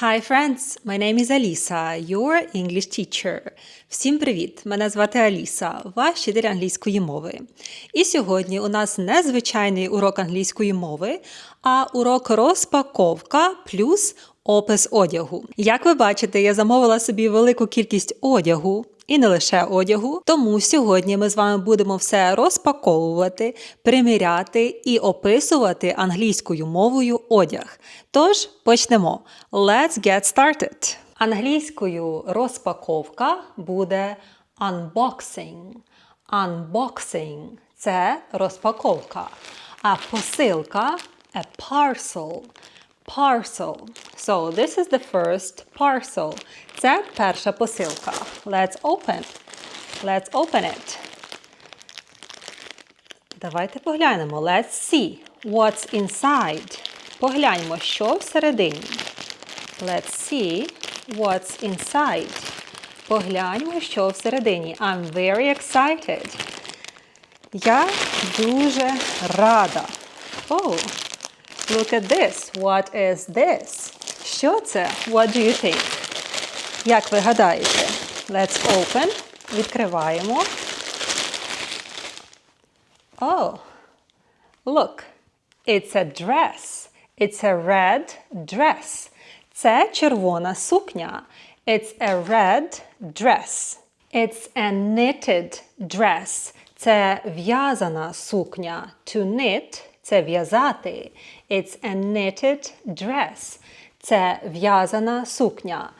Hi friends, my name is Alisa, your English teacher. Всім привіт! Мене звати Аліса, ваш вчитель англійської мови. І сьогодні у нас не звичайний урок англійської мови, а урок розпаковка плюс опис одягу. Як ви бачите, я замовила собі велику кількість одягу. І не лише одягу, тому сьогодні ми з вами будемо все розпаковувати, приміряти і описувати англійською мовою одяг. Тож почнемо. Let's get started! Англійською розпаковка буде unboxing. Unboxing – це розпаковка. А посилка a parcel. Parcel. So this is the first parcel. Це перша посилка. Let's open. Let's open it. Давайте поглянемо. Let's see what's inside. Погляньмо, що всередині. Let's see what's inside. Погляньмо, що всередині. I'm very excited. Я дуже рада. Oh, look at this. What is this? Що це? What do you think? Як ви гадаєте? Let's open. Відкриваємо. Oh, look. It's a dress. It's a red dress. Це червона сукня. It's a red dress. It's a knitted dress. Це в'язана сукня. To knit – це в'язати. It's a knitted dress. Це в'язана сукня.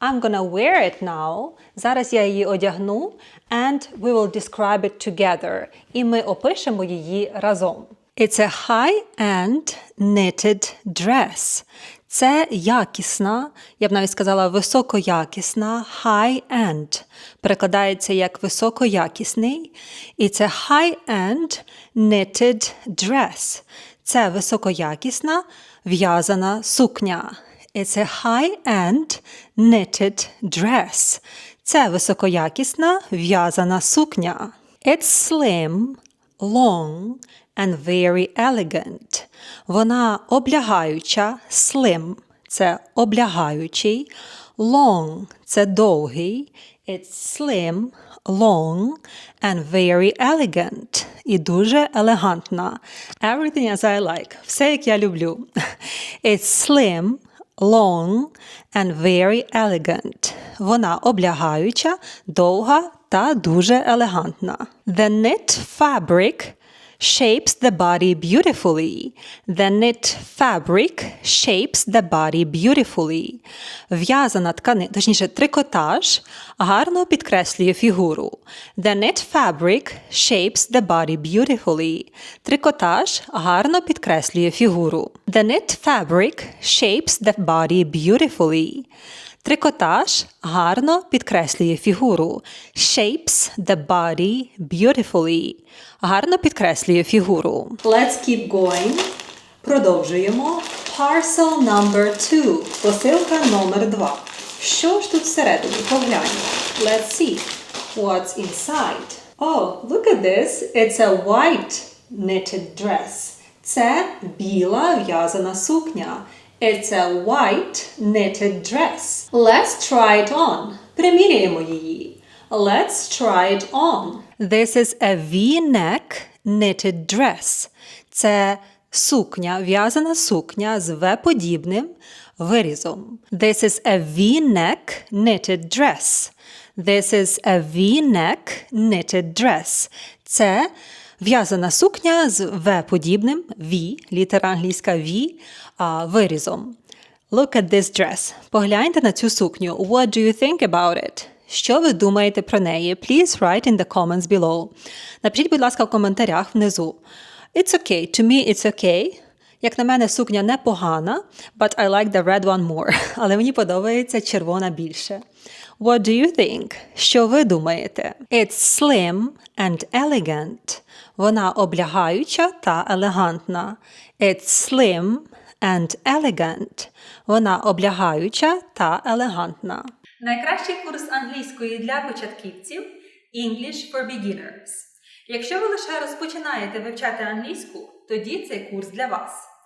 I'm gonna wear it now. Зараз я її одягну. And we will describe it together. І ми опишемо її разом. It's a high-end knitted dress. Це якісна, я б навіть сказала, високоякісна high-end. Перекладається як високоякісний. І це high-end knitted dress. Це високоякісна в'язана сукня. It's a high-end knitted dress. Це високоякісна в'язана сукня. It's slim, long and very elegant. Вона облягаюча, slim – це облягаючий, long – це довгий, it's slim, long and very elegant. І дуже елегантна. Everything as I like. Все, як я люблю. It's slim, long and very elegant. Вона облягаюча, довга та дуже елегантна. The knit fabric shapes the body beautifully. The knit fabric shapes the body beautifully. В'язана тканина, точніше, трикотаж гарно підкреслює фігуру. The knit fabric shapes the body beautifully. Трикотаж гарно підкреслює фігуру. The knit fabric shapes the body beautifully. Трикотаж гарно підкреслює фігуру. Shapes the body beautifully. Гарно підкреслює фігуру. Let's keep going. Продовжуємо. Parcel number two. Посилка номер два. Що ж тут всередині? Погляньмо. Let's see. What's inside? Oh, look at this. It's a white knitted dress. Це біла в'язана сукня. It's a white knitted dress. Let's try it on. Приміряємо її. Let's try it on. This is a V-neck knitted dress. Це сукня, в'язана сукня з V-подібним вирізом. This is a V-neck knitted dress. This is a V-neck knitted dress. Це В'язана сукня з V-подібним V, літера англійська V, вирізом. Look at this dress. Погляньте на цю сукню. What do you think about it? Що ви думаєте про неї? Please write in the comments below. Напишіть, будь ласка, в коментарях внизу. It's okay. To me, it's okay. Як на мене, сукня непогана, but I like the red one more. Але мені подобається червона більше. What do you think? Що ви думаєте? It's slim and elegant. Вона облягаюча та елегантна. It's slim and elegant. Вона облягаюча та елегантна. Найкращий курс англійської для початківців English for Beginners. Якщо ви лише розпочинаєте вивчати англійську, тоді цей курс для вас.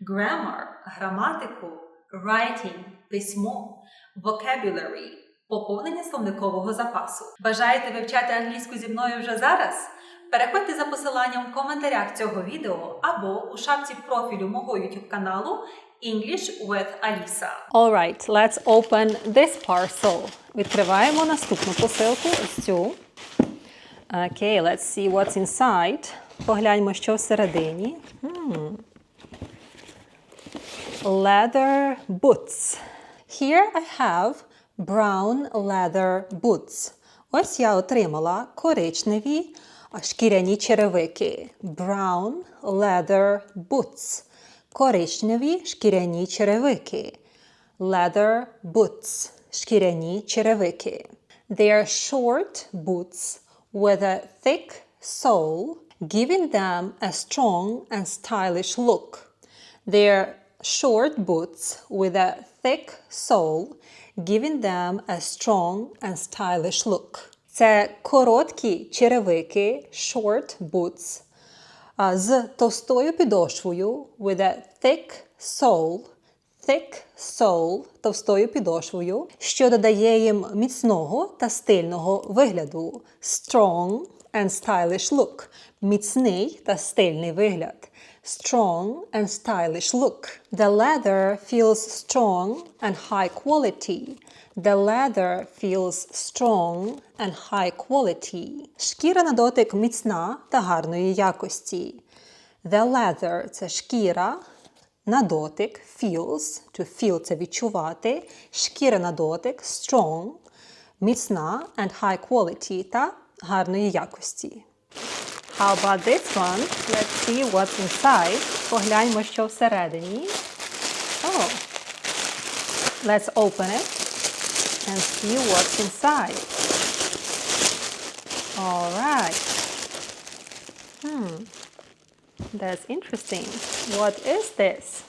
grammar – граматику, writing – письмо, vocabulary – поповнення словникового запасу. Бажаєте вивчати англійську зі мною вже зараз? Переходьте за посиланням в коментарях цього відео або у шапці профілю мого YouTube каналу English with Alisa. Alright, let's open this parcel. Відкриваємо наступну посилку, ось цю. Okay, let's see what's inside. Погляньмо, що всередині. Hmm. Leather boots. Here I have brown leather boots. Ось я отримала коричневі а, шкіряні черевики. Brown leather boots. Коричневі шкіряні черевики. Leather boots. Шкіряні черевики. They are short boots with a thick sole, giving them a strong and stylish look. They're short boots with a thick sole, giving them a strong and stylish look. Це короткі черевики, short boots, з товстою підошвою with a thick sole, thick sole, товстою підошвою, що додає їм міцного та стильного вигляду. Strong and stylish look. Міцний та стильний вигляд. Strong and stylish look. The leather feels strong and high quality. The leather feels strong and high quality. Шкіра на дотик міцна та гарної якості. The leather – це шкіра, на дотик feels, to feel – це відчувати, шкіра на дотик strong, міцна and high quality та гарної якості. How about this one? Let's see what's inside. Погляньмо, що всередині. Oh. Let's open it and see what's inside. All right. Hmm. That's interesting. What is this?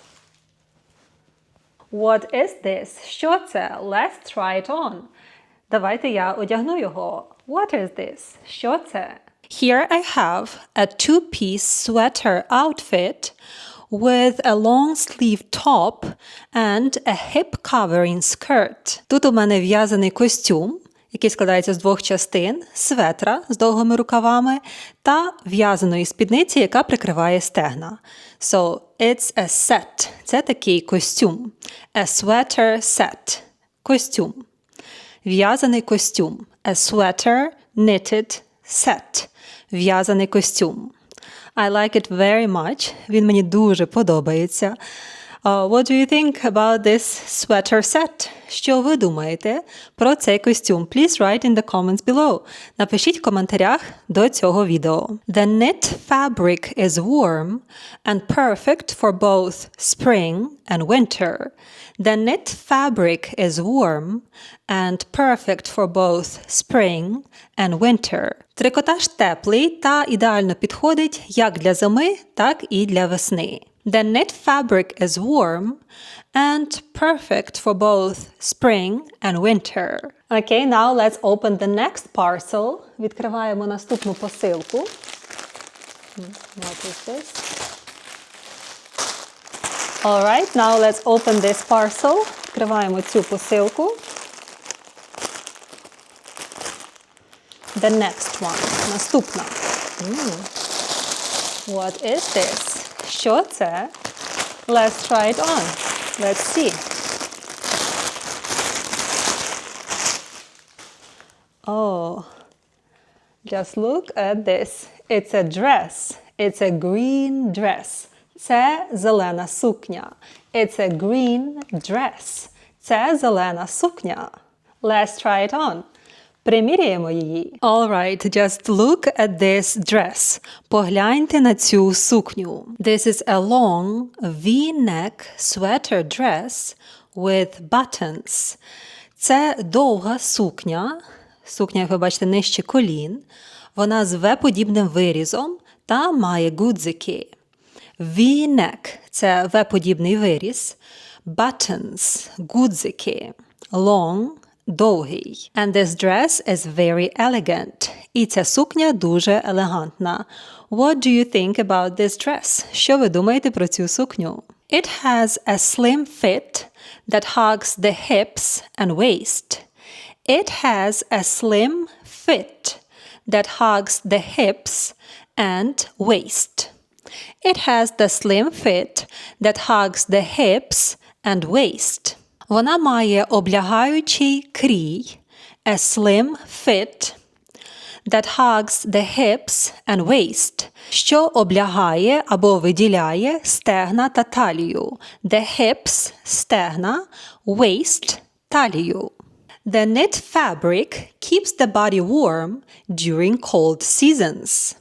What is this? Що це? Let's try it on. Давайте я одягну його. What is this? Що це? Here I have a two-piece sweater outfit with a long sleeve top and a hip covering skirt. Тут у мене в'язаний костюм, який складається з двох частин: светра з довгими рукавами та в'язаної спідниці, яка прикриває стегна. So it's a set. Це такий костюм. A sweater set. Костюм. В'язаний костюм. A sweater knitted set. В'язаний костюм. I like it very much. Він мені дуже подобається. Uh, what do you think about this sweater set? Що ви думаєте про цей костюм? Please write in the comments below. Напишіть в коментарях до цього відео. The knit fabric is warm and perfect for both spring and winter. The knit fabric is warm and perfect for both spring and winter. Трикотаж теплий та ідеально підходить як для зими, так і для весни. The knit fabric is warm and perfect for both spring and winter. Okay, now let's open the next parcel. Відкриваємо наступну посилку. What is this? Alright, now let's open this parcel. Відкриваємо цю посилку. The next one. Наступна. Mm. What is this? Що це? Let's try it on. Let's see. Oh, just look at this. It's a dress. It's a green dress. Це зелена сукня. It's a green dress. Це зелена сукня. Let's try it on. Приміряємо її. Alright, just look at this dress. Погляньте на цю сукню. This is a long V-neck sweater dress with buttons. Це довга сукня. Сукня, як ви бачите, нижче колін. Вона з V-подібним вирізом та має гудзики. V-neck – це V-подібний виріз. Buttons – гудзики. Long – довгий. And this dress is very elegant. І ця сукня дуже елегантна. What do you think about this dress? Що ви думаєте про цю сукню? It has a slim fit that hugs the hips and waist. It has a slim fit that hugs the hips and waist. It has the slim fit that hugs the hips and waist. Вона має облягаючий крій, a slim fit that hugs the hips and waist, що облягає або виділяє стегна та талію. The hips – стегна, waist – талію. The knit fabric keeps the body warm during cold seasons.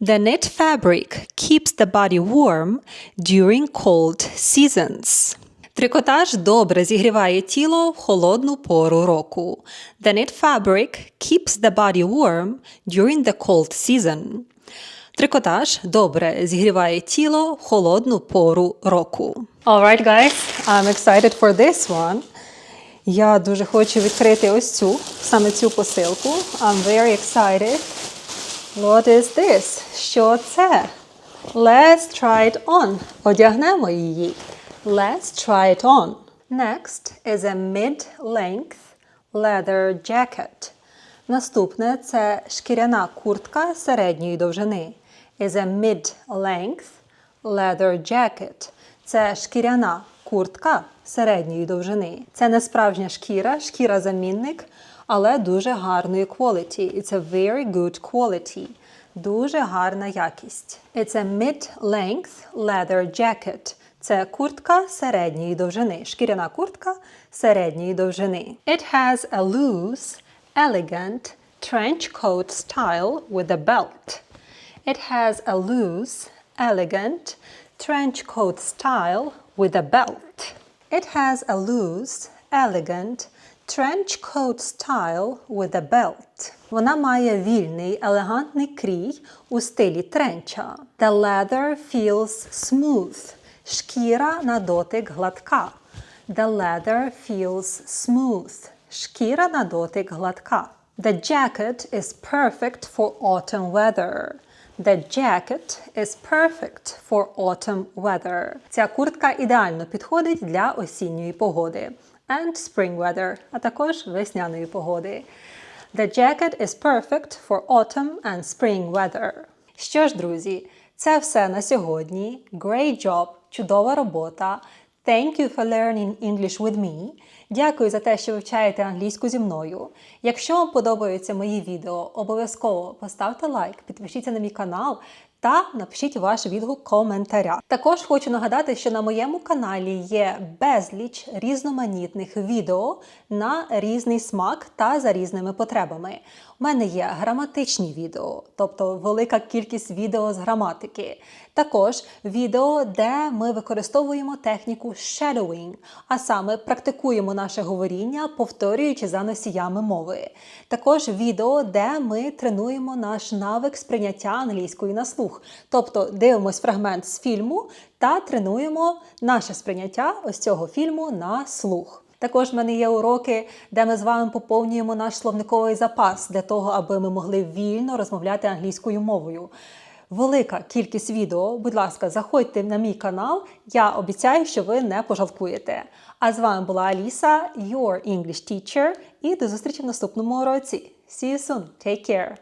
The knit fabric keeps the body warm during cold seasons. Трикотаж добре зігріває тіло в холодну пору року. The knit fabric keeps the body warm during the cold season. Трикотаж добре зігріває тіло в холодну пору року. Alright, guys, I'm excited for this one. Я дуже хочу відкрити ось цю, саме цю посилку. I'm very excited. What is this? Що це? Let's try it on. Одягнемо її. Let's try it on. Next is a mid-length leather jacket. Наступне це шкіряна куртка середньої довжини. Is a mid-length leather jacket. Це шкіряна куртка середньої довжини. Це не справжня шкіра, шкіра-замінник, але дуже гарної quality. It's a very good quality. Дуже гарна якість. It's a mid-length leather jacket. Це куртка середньої довжини. Шкіряна куртка середньої довжини. It has a loose, elegant trench coat style with a belt. It has a loose, elegant trench coat style with a belt. It has a loose, elegant trench coat style with a belt. Вона має вільний, елегантний крій у стилі тренча. The leather feels smooth. Шкіра на дотик гладка. The leather feels smooth. Шкіра на дотик гладка. The jacket is perfect for autumn weather. The jacket is perfect for autumn weather. Ця куртка ідеально підходить для осінньої погоди. And spring weather, а також весняної погоди. The jacket is perfect for autumn and spring weather. Що ж, друзі, це все на сьогодні. Great job! Чудова робота. Thank you for learning English with me. Дякую за те, що вивчаєте англійську зі мною. Якщо вам подобаються мої відео, обов'язково поставте лайк, підпишіться на мій канал та напишіть ваш відгук в коментарях. Також хочу нагадати, що на моєму каналі є безліч різноманітних відео на різний смак та за різними потребами. У мене є граматичні відео, тобто велика кількість відео з граматики. Також відео, де ми використовуємо техніку shadowing, а саме практикуємо наше говоріння, повторюючи за носіями мови. Також відео, де ми тренуємо наш навик сприйняття англійської на слух, тобто дивимось фрагмент з фільму та тренуємо наше сприйняття ось цього фільму на слух. Також в мене є уроки, де ми з вами поповнюємо наш словниковий запас для того, аби ми могли вільно розмовляти англійською мовою. Велика кількість відео. Будь ласка, заходьте на мій канал. Я обіцяю, що ви не пожалкуєте. А з вами була Аліса, your English teacher, і до зустрічі в наступному уроці. See you soon. Take care!